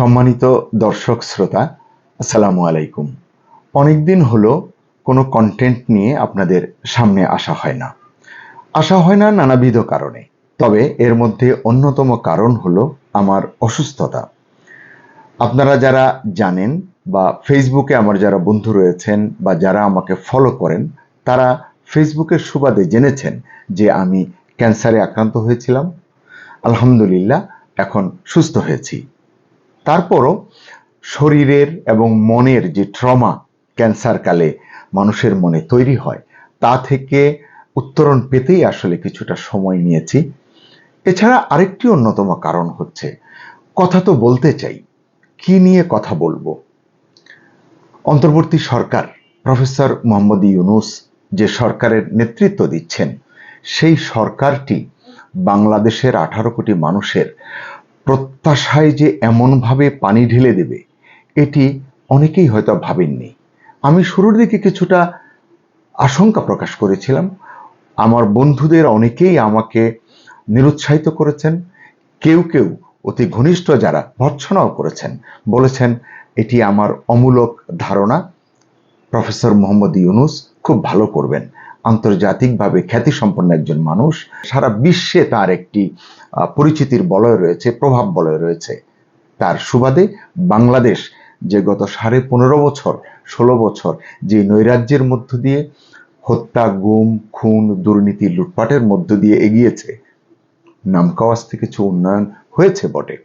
সম্মানিত দর্শক, শ্রোতা, আসসালামু আলাইকুম। অনেকদিন হলো কোনো কন্টেন্ট নিয়ে আপনাদের সামনে আসা হয় না। আসা হয় না নানাবিধ কারণে, তবে এর মধ্যে অন্যতম কারণ হলো আমার অসুস্থতা। আপনারা যারা জানেন বা ফেসবুকে আমার যারা বন্ধু রয়েছেন বা যারা আমাকে ফলো করেন, তারা ফেসবুকের সুবাদে জেনেছেন যে আমি ক্যান্সারে আক্রান্ত হয়েছিলাম। আলহামদুলিল্লাহ, এখন সুস্থ হয়েছি। তারপরও শরীরের এবং মনের যে ট্রমা ক্যান্সার কালে মানুষের মনে তৈরি হয়, তা থেকে উত্তরণ পেতেই আসলে কিছুটা সময় নিয়েছি। এছাড়া আরেকটি অন্যতম কারণ হচ্ছে, কথা তো বলতে চাই, কি নিয়ে কথা বলব? অন্তর্বর্তী সরকার, প্রফেসর মোহাম্মদ ইউনুস যে সরকারের নেতৃত্ব দিচ্ছেন, সেই সরকারটি বাংলাদেশের আঠারো কোটি মানুষের প্রত্যাশায় যে এমনভাবে পানি ঢেলে দেবে, এটি অনেকেই হয়তো ভাবেননি। আমি শুরুর দিকে কিছুটা আশঙ্কা প্রকাশ করেছিলাম। আমার বন্ধুদের অনেকেই আমাকে নিরুৎসাহিত করেছেন। কেউ কেউ অতি ঘনিষ্ঠ যারা ভর্ৎসনাও করেছেন, বলেছেন, এটি আমার অমূলক ধারণা। প্রফেসর মোহাম্মদ ইউনুস খুব ভালো করবেন। আন্তর্জাতিকভাবে খ্যাতিসম্পন্ন একজন মানুষ। সারা বিশ্বে তার একটি পরিচিতির বলয় রয়েছে, প্রভাব বলয় রয়েছে। তার সুবাদে বাংলাদেশ যে গত সাড়ে পনেরো বছর, ষোলো বছর যে নৈরাজ্যের মধ্য দিয়ে হত্যা, গুম, খুন, দুর্নীতি, লুটপাটের মধ্য দিয়ে এগিয়েছে নামকাওয়াজ থেকে কিছু উন্নয়ন হয়েছে বটে।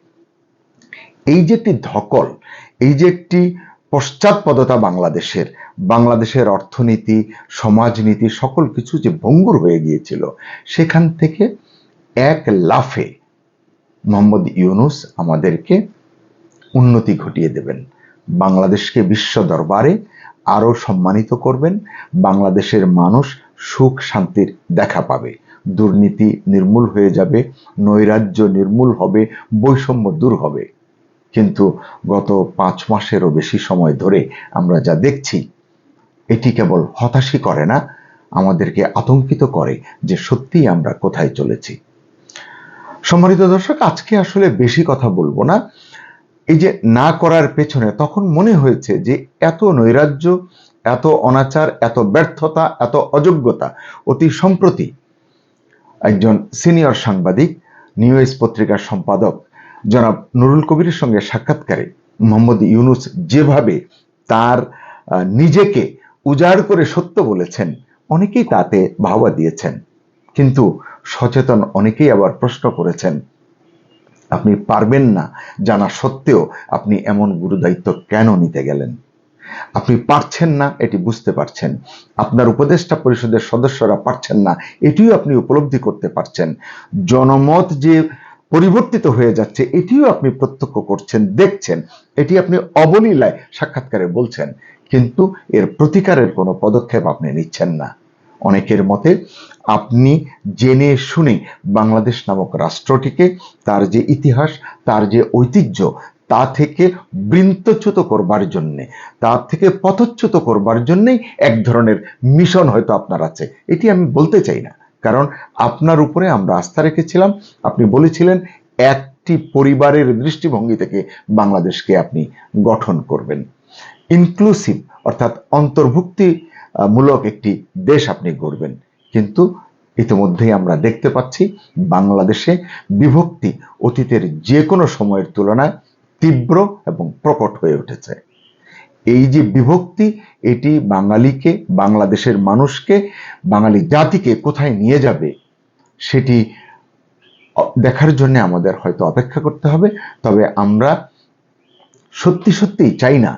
এই যে একটি ধকল, এই যে একটি পশ্চাৎপদতা বাংলাদেশের বাংলাদেশের অর্থনীতি, সমাজনীতি, সকল কিছু যে ভঙ্গুর হয়ে গিয়েছিল, সেখান থেকে এক লাফে মোহাম্মদ ইউনুস আমাদেরকে উন্নতি ঘটিয়ে দেবেন। বাংলাদেশকে বিশ্ব দরবারে আরও সম্মানিত করবেন। বাংলাদেশের মানুষ সুখ শান্তির দেখা পাবে। দুর্নীতি নির্মূল হয়ে যাবে, নৈরাজ্য নির্মূল হবে, বৈষম্য দূর হবে। কিন্তু গত পাঁচ মাসেরও বেশি সময় ধরে আমরা যা দেখছি এটি কেবল হতাশই করে না, আমাদেরকে আতঙ্কিত করে যে সত্যিই আমরা কোথায় চলেছি। সম্মানিত দর্শক, আজকে আসলে বেশি কথা বলব না। এই যে না করার পেছনে তখন মনে হয়েছে যে এত নৈরাজ্য, এত অনাচার, এত ব্যর্থতা, এত অযোগ্যতা অতি সম্প্রতি একজন সিনিয়র সাংবাদিক, নিউজ পত্রিকার সম্পাদক জনাব নুরুল কবিরের সঙ্গে সাক্ষাৎকারে মোহাম্মদ ইউনুস যেভাবে তার নিজেকে উজাড় করে সত্য বলেছেন। অনেকেই তাতে ভাবা দিয়েছেন। কিন্তু সচেতন অনেকেই আবার প্রশ্ন করেছেন, আপনি পারবেন না জানা সত্ত্বেও আপনি এমন গুরুদায়িত্ব কেন নিতে গেলেন? আপনি পারছেন না, এটি বুঝতে পারছেন। আপনার উপদেষ্টা পরিষদের সদস্যরা পারছেন না, এটিও আপনি উপলব্ধি করতে পারছেন। জনমত যে পরিবর্তিত হয়ে যাচ্ছে, এটিও আপনি প্রত্যক্ষ করছেন, দেখছেন। এটি আপনি অবলীলায় সাক্ষাৎকারে বলছেন। কিন্তু এর প্রতিকারের কোনো পদক্ষেপ আপনি নিচ্ছেন না। অনেকের মতে আপনি জেনে শুনে বাংলাদেশ নামক রাষ্ট্রটিকে, তার যে ইতিহাস, তার যে ঐতিহ্য, তা থেকে বৃন্তচ্যুত করবার জন্যে তার থেকে পথচ্যুত করবার জন্যই এক ধরনের মিশন হয়তো আপনার আছে। এটি আমি বলতে চাই না। কারণ আপনার উপরে আমরা আস্থা রেখেছিলাম। আপনি বলেছিলেন, একটি পরিবারের দৃষ্টিভঙ্গি থেকে বাংলাদেশকে আপনি গঠন করবেন। ইনক্লুসিভ অর্থাৎ অন্তর্ভুক্তি মূলক একটি দেশ আপনি গড়বেন। কিন্তু ইতিমধ্যেই আমরা দেখতে পাচ্ছি, বাংলাদেশে বিভক্তি অতীতের যে কোনো সময়ের তুলনায় তীব্র এবং প্রকট হয়ে উঠেছে। এই যে বিভক্তি, এটি বাঙালিকে, বাংলাদেশের মানুষকে, বাঙালি জাতিকে কোথায় নিয়ে যাবে, সেটি দেখার জন্য আমাদের হয়তো অপেক্ষা করতে হবে। তবে আমরা সত্যি সত্যিই চাই না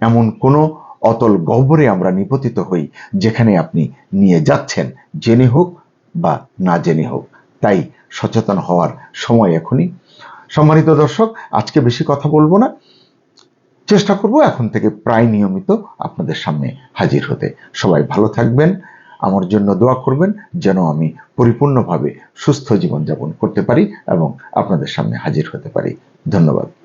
এমন কোনো অতল গহ্বরে আমরা নিপতিত হই, যেখানে আপনি নিয়ে যাচ্ছেন, জেনে হোক বা না জেনে হোক। তাই সচেতন হওয়ার সময় এখনই। সম্মানিত দর্শক, আজকে বেশি কথা বলব না। চেষ্টা করব এখন থেকে প্রায় নিয়মিত আপনাদের সামনে হাজির হতে। সবাই ভালো থাকবেন, আমার জন্য দোয়া করবেন, যেন আমি পরিপূর্ণভাবে সুস্থ জীবনযাপন করতে পারি এবং আপনাদের সামনে হাজির হতে পারি। ধন্যবাদ।